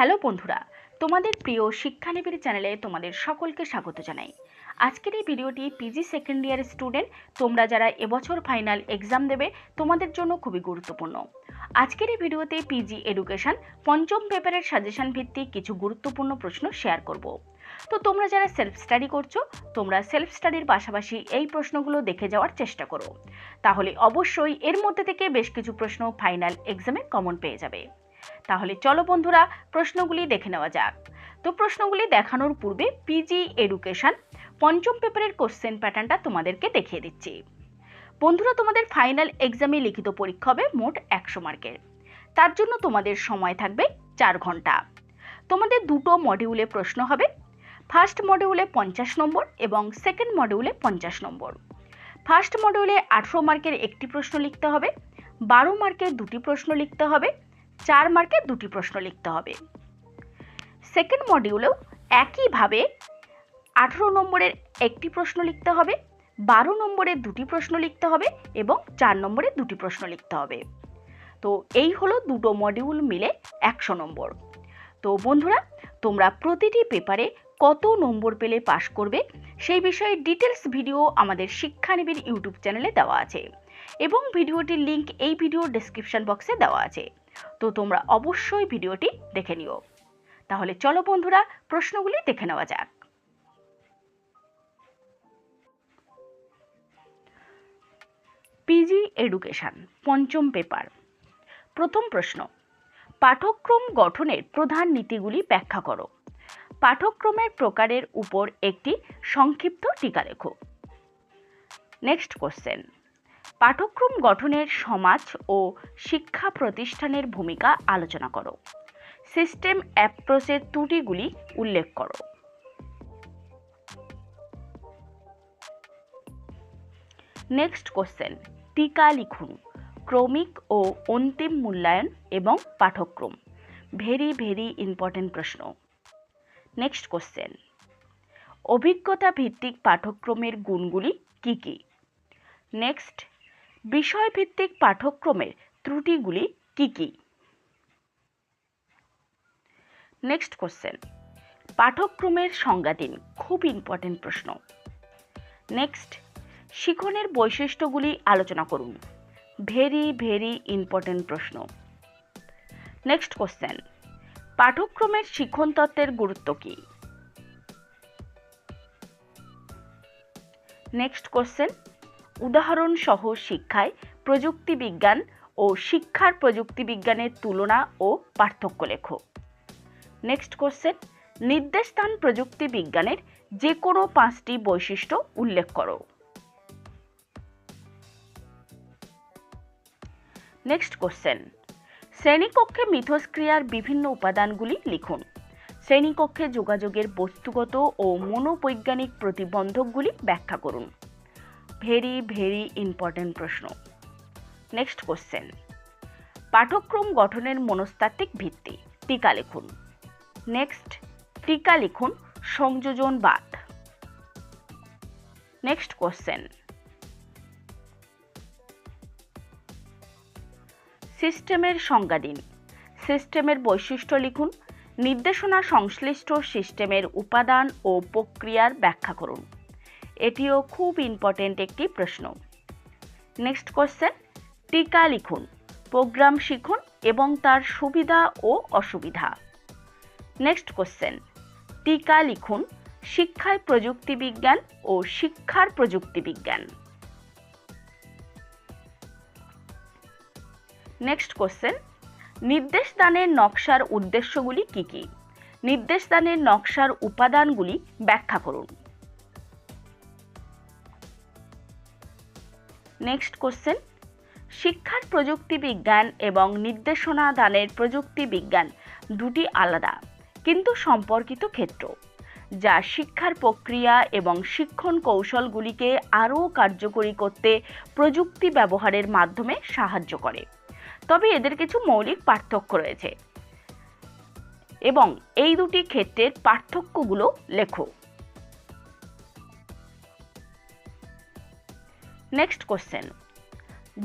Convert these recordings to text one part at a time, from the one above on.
Hello বন্ধুরা, তোমাদের প্রিয় শিক্ষানিবিড় চ্যানেলে তোমাদের সকলকে স্বাগত জানাই। আজকের এই ভিডিওটি পিজি সেকেন্ড ইয়ার স্টুডেন্ট তোমরা যারা এবছর ফাইনাল এক্সাম দেবে, তোমাদের জন্য খুবই গুরুত্বপূর্ণ। আজকের এই ভিডিওতে পিজি এডুকেশন পঞ্চম পেপারের সাজেশন ভিত্তিক কিছু গুরুত্বপূর্ণ প্রশ্ন শেয়ার করব। তো তোমরা যারা সেলফ স্টাডি করছ, তোমরা সেলফ স্টাডির পাশাপাশি এই প্রশ্নগুলো দেখে যাওয়ার চেষ্টা করো। তাহলে অবশ্যই এর মধ্যে থেকে বেশ কিছু প্রশ্ন ফাইনাল এক্সামে কমন পেয়ে যাবে। তাহলে চলো বন্ধুরা প্রশ্নগুলি দেখে নেওয়া যাক। তো প্রশ্নগুলি দেখানোর পূর্বে পিজি এডুকেশন পঞ্চম পেপারের কোশ্চেন প্যাটার্নটা তোমাদেরকে দেখিয়ে দিচ্ছি। বন্ধুরা, তোমাদের ফাইনাল এক্সামে লিখিত পরীক্ষা হবে মোট একশো মার্কের। তার জন্য তোমাদের সময় থাকবে চার ঘণ্টা। তোমাদের দুটো মডিউলে প্রশ্ন হবে। ফার্স্ট মডিউলে পঞ্চাশ নম্বর এবং সেকেন্ড মডিউলে পঞ্চাশ নম্বর। ফার্স্ট মডিউলে আঠেরো মার্কের একটি প্রশ্ন লিখতে হবে। বারো মার্কের দুটি প্রশ্ন লিখতে হবে। চার মার্কের দুটি প্রশ্ন লিখতে হবে। সেকেন্ড মডিউলেও একইভাবে আঠেরো নম্বরের একটি প্রশ্ন লিখতে হবে, বারো নম্বরের দুটি প্রশ্ন লিখতে হবে এবং চার নম্বরের দুটি প্রশ্ন লিখতে হবে। তো এই হলো দুটো মডিউল মিলে একশো নম্বর। তো বন্ধুরা, তোমরা প্রতিটি পেপারে কত নম্বর পেলে পাশ করবে সেই বিষয়ে ডিটেলস ভিডিও আমাদের শিক্ষানিবিড় ইউটিউব চ্যানেলে দেওয়া আছে এবং ভিডিওটির লিংক এই ভিডিও ডেসক্রিপশন বক্সে দেওয়া আছে। তো তোমরা অবশ্যই ভিডিওটি দেখে নিও। তাহলে চলো বন্ধুরা, প্রশ্নগুলি দেখে নেওয়া যাক। পিজি এডুকেশন, পঞ্চম পেপার। প্রথম প্রশ্ন পাঠক্রম গঠনের প্রধান নীতিগুলি ব্যাখ্যা করো। পাঠক্রমের প্রকারের উপর একটি সংক্ষিপ্ত টিকা লেখো। নেক্সট কোশ্চেন পাঠক্রম গঠনের সমাজ ও শিক্ষা প্রতিষ্ঠানের ভূমিকা আলোচনা করো। সিস্টেম অ্যাপ্রোচের ত্রুটিগুলি উল্লেখ করো। নেক্সট কোশ্চেন টিকা লিখুন, ক্রমিক ও অন্তিম মূল্যায়ন এবং পাঠক্রম ভেরি ভেরি ইম্পর্টেন্ট প্রশ্ন। নেক্সট কোশ্চেন অভিজ্ঞতা ভিত্তিক পাঠক্রমের গুণগুলি কি কি? নেক্সট বিষয়ভিত্তিক পাঠ্যক্রমের ত্রুটিগুলি কি কি? নেক্সট কোশ্চেন পাঠ্যক্রমের সংজ্ঞা দিন, খুব ইম্পর্টেন্ট প্রশ্ন। নেক্সট শিখনের বৈশিষ্ট্যগুলি আলোচনা করুন ভেরি ভেরি ইম্পর্টেন্ট প্রশ্ন। নেক্সট কোশ্চেন পাঠ্যক্রমের শিখন তত্ত্বের গুরুত্ব কী? নেক্সট কোশ্চেন উদাহরণ সহ শিক্ষায় প্রযুক্তি বিজ্ঞান ও শিক্ষার প্রযুক্তি বিজ্ঞানের তুলনা ও পার্থক্য লেখো। নেক্সট কোশ্চেন নির্দেশস্থান প্রযুক্তি বিজ্ঞানের যে কোনো পাঁচটি বৈশিষ্ট্য উল্লেখ করো। নেক্সট কোশ্চেন শ্রেণীকক্ষে মিথস্ক্রিয়ার বিভিন্ন উপাদানগুলি লিখুন। শ্রেণীকক্ষে যোগাযোগের বস্তুগত ও মনোবৈজ্ঞানিক প্রতিবন্ধকগুলি ব্যাখ্যা করুন। ভেরি ভেরি ইম্পর্টেন্ট প্রশ্ন। নেক্সট কোশ্চেন পাঠক্রম গঠনের মনস্তাত্ত্বিক ভিত্তি, টিকা লিখুন। নেক্সট টিকা লিখুন সংযোজনবাদ নেক্সট কোশ্চেন সিস্টেমের সংজ্ঞা দিন। সিস্টেমের বৈশিষ্ট্য লিখুন, নির্দেশনা সংশ্লিষ্ট সিস্টেমের উপাদান ও প্রক্রিয়ার ব্যাখ্যা করুন। এটিও খুব ইম্পর্টেন্ট একটি প্রশ্ন। নেক্সট কোশ্চেন টিকা লিখুন প্রোগ্রাম শিখুন এবং তার সুবিধা ও অসুবিধা। নেক্সট কোশ্চেন টিকা লিখুন, শিক্ষায় প্রযুক্তি বিজ্ঞান ও শিক্ষার প্রযুক্তি বিজ্ঞান। নেক্সট কোশ্চেন নির্দেশদানের নকশার উদ্দেশ্যগুলি কি কি? নির্দেশদানের নকশার উপাদানগুলি ব্যাখ্যা করুন। নেক্সট কোশ্চেন শিক্ষার প্রযুক্তি বিজ্ঞান এবং নির্দেশনা দানের প্রযুক্তি বিজ্ঞান দুটি আলাদা, কিন্তু সম্পর্কিত ক্ষেত্র, যা শিক্ষার প্রক্রিয়া এবং শিক্ষণ কৌশলগুলিকে আরও কার্যকরী করতে প্রযুক্তি ব্যবহারের মাধ্যমে সাহায্য করে। তবে এদের কিছু মৌলিক পার্থক্য রয়েছে। এবং এই দুটি ক্ষেত্রের পার্থক্যগুলো লেখো। নেক্সট কোশ্চেন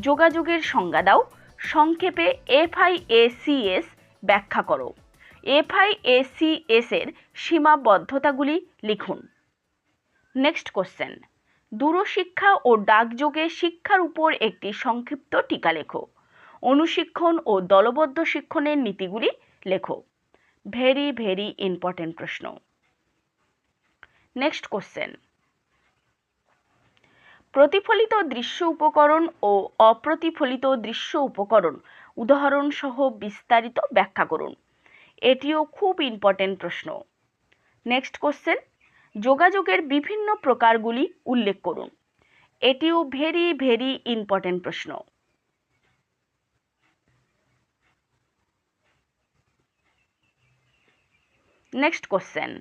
যোগাযোগের সংজ্ঞা দাও। সংক্ষেপে এফআইএসিএস ব্যাখ্যা করো। এফআইএসিএস এর সীমাবদ্ধতাগুলি লিখুন। নেক্সট কোশ্চেন দূরশিক্ষা ও ডাকযোগে শিক্ষার উপর একটি সংক্ষিপ্ত টিকা লেখো। অনুশিক্ষণ ও দলবদ্ধ শিক্ষণের নীতিগুলি লেখো। ভেরি ভেরি ইম্পর্টেন্ট প্রশ্ন। নেক্সট কোশ্চেন প্রতিফলিত দৃশ্য উপকরণ ও অপ্রতিফলিত দৃশ্য উপকরণ। উদাহরণ সহ বিস্তারিত ব্যাখ্যা করুন। এটিও খুব ইম্পর্টেন্ট প্রশ্ন। নেক্সট কোশ্চেন যোগাযোগের বিভিন্ন প্রকারগুলি উল্লেখ করুন। এটিও ভেরি ভেরি ইম্পর্টেন্ট প্রশ্ন। নেক্সট কোশ্চেন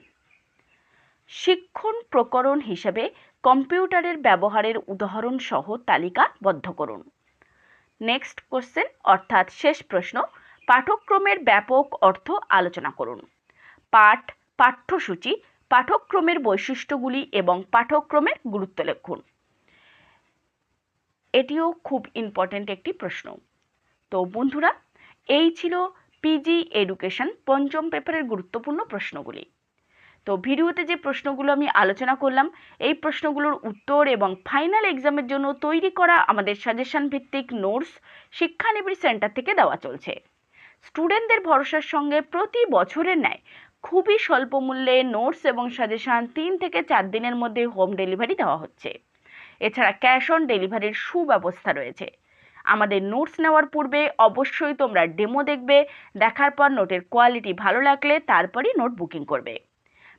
শিক্ষণ প্রকরণ হিসেবে কম্পিউটারের ব্যবহারের উদাহরণ সহ তালিকাবদ্ধ করুন। নেক্সট কোশ্চেন অর্থাৎ শেষ প্রশ্ন, পাঠ্যক্রমের ব্যাপক অর্থ আলোচনা করুন। পাঠ, পাঠ্যসূচি, পাঠ্যক্রমের বৈশিষ্ট্যগুলি এবং পাঠ্যক্রমের গুরুত্ব লিখুন। এটিও খুব ইম্পর্ট্যান্ট একটি প্রশ্ন। তো বন্ধুরা, এই ছিল পিজি এডুকেশন পঞ্চম পেপারের গুরুত্বপূর্ণ প্রশ্নগুলি। তো ভিডিওতে যে প্রশ্নগুলো আমি আলোচনা করলাম, এই প্রশ্নগুলোর উত্তর এবং ফাইনাল এক্সামের জন্য তৈরি করা আমাদের সাজেশন ভিত্তিক নোটস শিক্ষানিবিড় সেন্টার থেকে দেওয়া চলছে। স্টুডেন্টদের ভরসার সঙ্গে প্রতি বছরের ন্যায় খুবই স্বল্প মূল্যে নোটস এবং সাজেশন তিন থেকে চার দিনের মধ্যে হোম ডেলিভারি দেওয়া হচ্ছে। এছাড়া ক্যাশ অন ডেলিভারির সুব্যবস্থা রয়েছে। আমাদের নোটস নেওয়ার পূর্বে অবশ্যই তোমরা ডেমো দেখবে, দেখার পর নোটের কোয়ালিটি ভালো লাগলে তারপরই নোট বুকিং করবে।